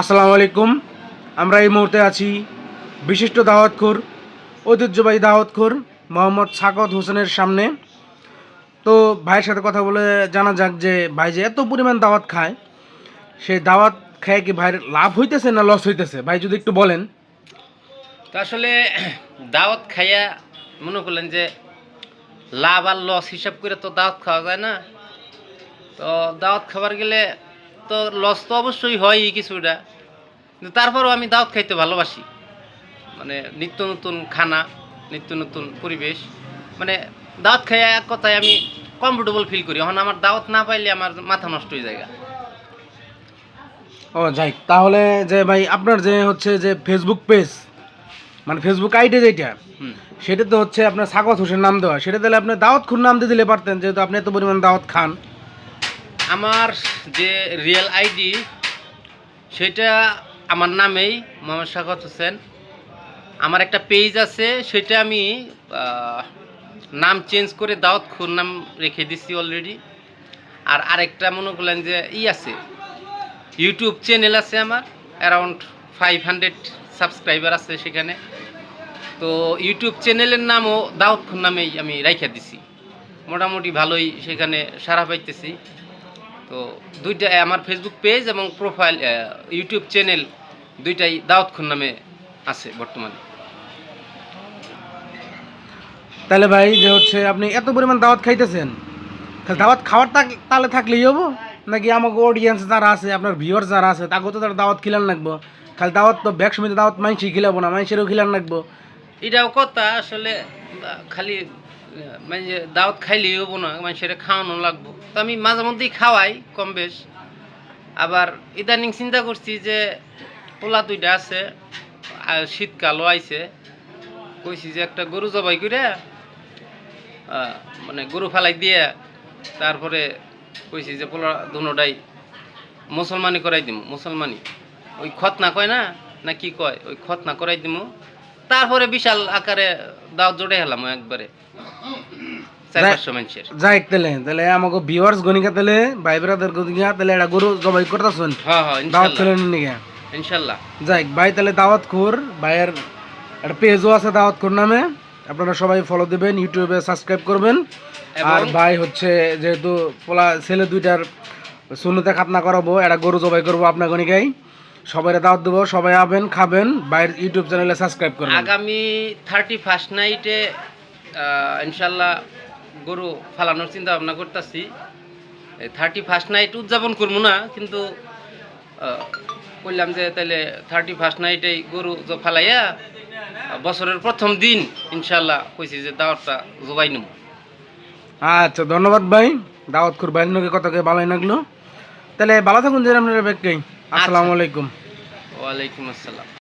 আসসালামু আলাইকুম আমরা এই মুহূর্তে আছি বিশিষ্ট দাওয়াতখোর, ঐতিহ্যবাহী দাওয়াতখোর মোহাম্মদ সাকত হোসেনের সামনে। তো ভাইয়ের সাথে কথা বলে জানা যাক যে ভাই যে এত পরিমাণ দাওয়াত খায়, সেই দাওয়াত খেয়ে কি ভাইয়ের লাভ হইতেছে না লস হইতেছে? ভাই যদি একটু বলেন। তো আসলে দাওয়াত খাইয়া মনে করলেন যে লাভ আর লস হিসাব করে তো দাওয়াত খাওয়া যায় না। তো দাওয়াত খাবার গেলে তো লস তো অবশ্যই হয়ই কিছুটা। কিন্তু তারপরেও আমি দাওয়াত খাইতে ভালোবাসি। মানে নিত্য নতুন খানা নিত্য নতুন পরিবেশ। মানে দাওয়াত খাইয়া এক কথায় আমি কমফোর্টেবল ফিল করি। এখন আমার দাওয়াত না পাইলে আমার মাথা নষ্ট হয়ে যায় ও যাই তাহলে যে ভাই আপনার যে হচ্ছে যে ফেসবুক পেজ মানে ফেসবুক আইডি যেটা সেটা তো হচ্ছে আপনার সাকত হোসেন নাম দেওয়া। সেটা তাহলে আপনি দাওয়াত খুর নাম দিয়ে দিলে পারতেন যেহেতু আপনি এত পরিমাণ দাওয়াত খান। আমার যে রিয়েল আইডি সেটা আমার নামেই মোহাম্মদ শাকত হোসেন। আমার একটা পেজ আছে, সেটা আমি নাম চেঞ্জ করে দাওয়াত খুর নাম রেখে দিছি অলরেডি আর আরেকটা মনে করলেন যে ই আছে ইউটিউব চ্যানেল আছে আমার অ্যারাউন্ড ফাইভ হান্ড্রেড সাবস্ক্রাইবার আছে সেখানে। তো ইউটিউব চ্যানেলের নামও দাওয়াত খুর নামেই আমি রাইখা দিছি। মোটামুটি ভালোই সেখানে সারা পাইতেছি। তো দুইটা আমার ফেসবুক পেজ এবং প্রোফাইল ইউটিউব চ্যানেল দুইটাই দাওয়াত খুন নামে আছে বর্তমানে। তাহলে ভাই, যে হচ্ছে আপনি এত পরিমাণ দাওয়াত খাইতেছেন, তাহলে দাওয়াত খাওয়ার তাহলে থাকলেই হব? নাকি আমাকে অডিয়েন্স যারা আছে, আপনার ভিউয়ার যারা আছে, তাকেও তো তারা দাওয়াত খিলান লাগবো? খালি দাওয়াত তো ব্যাগ সমিতি দাওয়াত মাইনসি খিলাবো না মাইনসেরও খিলান লাগবো। এটাও কথা, আসলে খালি মানে দাওয়াত খাইলেই হব না মানে সেটা খাওয়ানো লাগবো। তো আমি মাঝে মধ্যেই খাওয়াই, কম বেশ। আবার ইদানিং চিন্তা করছি যে, পোলা দুইটা আছে শীতকালও আইছে। কইছি যে একটা গরু জবাই করে মানে গরু ফালাই দিয়ে, তারপরে কইছি যে পোলা দুটাই মুসলমানি করাই দিম মুসলমানি ওই খতনা কয় না না কি কয়? ওই খতনা করাই দিমু। তারপরে বিশাল আকারে দাওয়াত জোড়ে হেলাম একবারে। যাই- পাঁচশো তাহলে তাহলে আমাকে ভিউয়ার্স গণিকা তাহলে ভাই ব্রাদার গণিকা তাহলে এটা গরু জবাই করতেছেন। দাওয়াত ইনশাল্লাহ। খেলেন ইনশাল্লাহ। যাই ভাই তাহলে দাওয়াত খোর ভাইয়ের একটা পেজও আছে দাওয়াত খোর নামে। আপনারা সবাই ফলো দেবেন ইউটিউবে সাবস্ক্রাইব করবেন। আর ভাই হচ্ছে যেহেতু পোলা ছেলে দুইটার শূন্যতে খাতনা করাবো একটা গরু জবাই করব আপনার গণিকাই সবাই দাওয়াত দেবো সবাই আবেন খাবেন ভাইয়ের ইউটিউব চ্যানেলে সাবস্ক্রাইব করবেন। আগামী থার্টি ফার্স্ট নাইটে ইনশাল্লাহ গরু ফালানোর চিন্তা ভাবনা করতেছি থার্টি ফার্স্ট নাইট উদযাপন করব না কিন্তু বললাম যে তাহলে থার্টি ফার্স্ট নাইটেই গরু ফালাইয়া বছরের প্রথম দিন ইনশাল্লাহ কইছি যে দাওয়াতটা জোগাই নেব। আচ্ছা ধন্যবাদ ভাই। দাওয়াত খোর ভাইয়ের নকে কথাকে ভালোই লাগল। তাহলে ভালো থাকুন আপনারা ব্যাগকেই আসসালামু আলাইকুম। ওয়ালাইকুম আসসালাম।